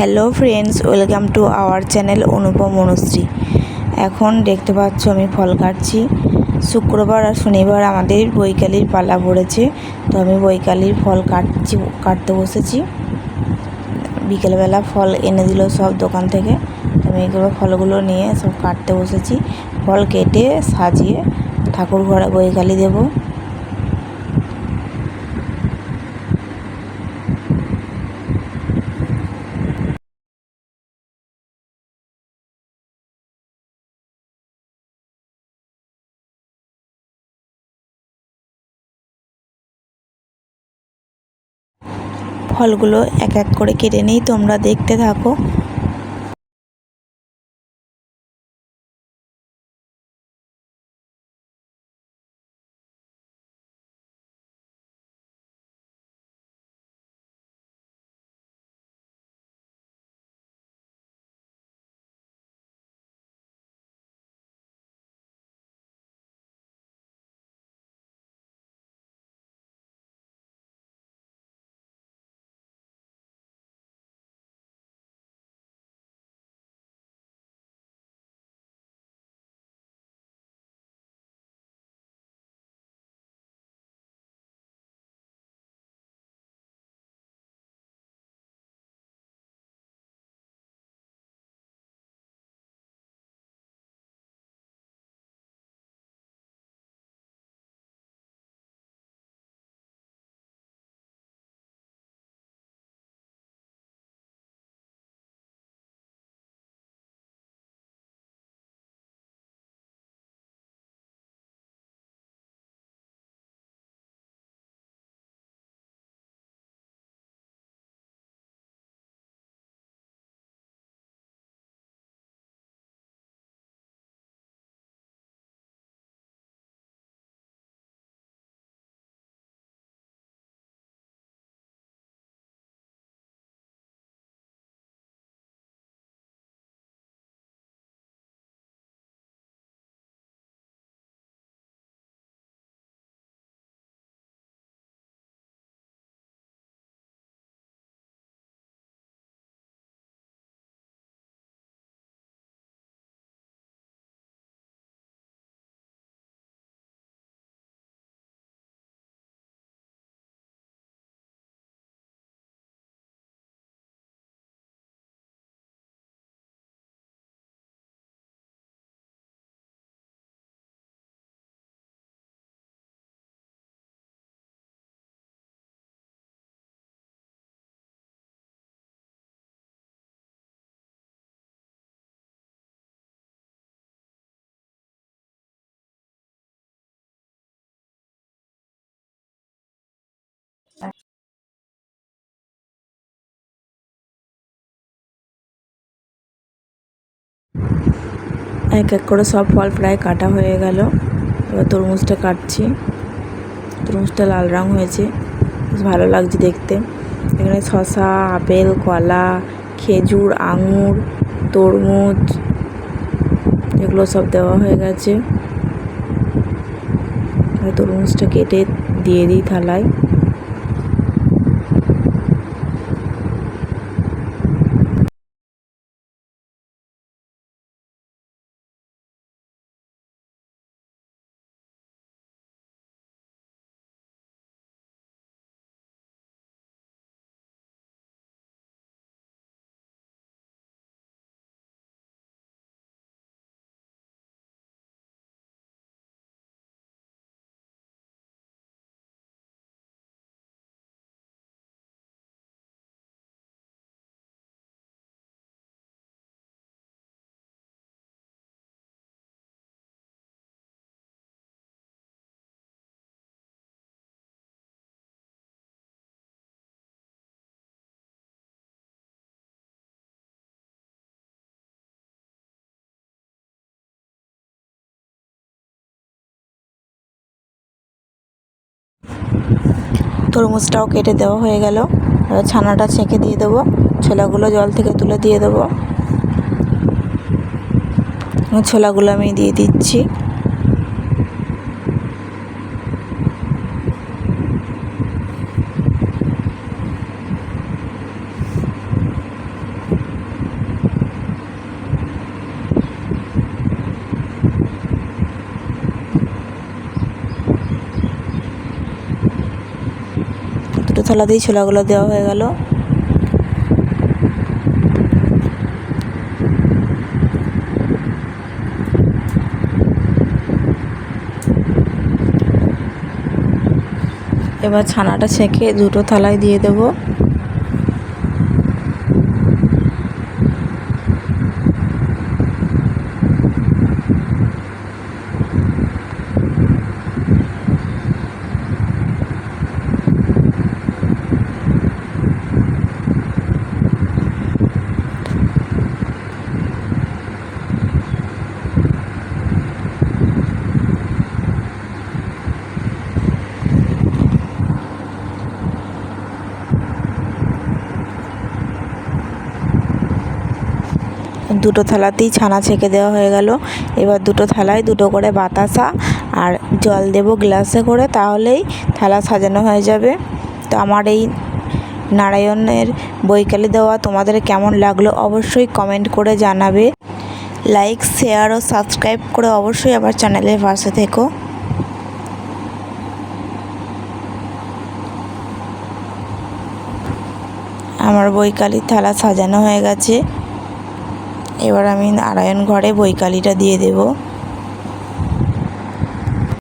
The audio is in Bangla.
Hello friends, welcome to our channel Anupam Anushree. এখন দেখতে পাচ্ছ আমি ফল কাটছি। শুক্রবার আর শনিবার আমাদের বৈকালির পালা পড়েছে, তো আমি বৈকালির ফল কাটছি, কাটতে বসেছি। বিকেলবেলা ফল এনে দিল সব দোকান থেকে, তো আমি এগুলো ফলগুলো নিয়ে সব কাটতে বসেছি। ফল কেটে সাজিয়ে ঠাকুর ঘরে বৈকালি দেবো। ফলগুলো এক এক করে কেটে নিই তোমরা দেখতে থাকো। এক এক করে সব ফল প্রায় কাটা হয়ে গেল। এবার তরমুজটা কাটছি। তরমুজটা লাল রং হয়েছে। বেশ ভালো লাগছে দেখতে। এখানে শশা আপেল, কলা, খেজুর, আঙুর, তরমুজ এগুলো সব দেওয়া হয়ে গেছে। তরমুজটা কেটে দিয়ে দিই থালায়। তরমুজটাও কেটে দেওয়া হয়ে গেল। এবার ছানাটা ছেঁকে দিয়ে দেবো। ছোলাগুলো জল থেকে তুলে দিয়ে দেবো। ছোলাগুলো আমি দিয়ে দিচ্ছি। থালাতেই ছোলাগুলো দেওয়া হয়ে গেল। এবার ছানাটা ছেঁকে দুটো থালায় দিয়ে দেবো। দুটো থালাতেই ছানা ছেঁকে দেওয়া হয়ে গেল। এবার দুটো থালায় দুটো করে বাতাসা আর জল দেবো গ্লাসে করে, তাহলেই থালা সাজানো হয়ে যাবে। তো আমার এই নারায়ণের বৈকালি দেওয়া তোমাদের কেমন লাগল অবশ্যই কমেন্ট করে জানাবে। লাইক, শেয়ার ও সাবস্ক্রাইব করে অবশ্যই আমার চ্যানেলের পাশে থেকো। আমার বৈকালির থালা সাজানো হয়ে গেছে। এবার আমি নারায়ণ ঘরে বৈকালিটা দিয়ে দেবো।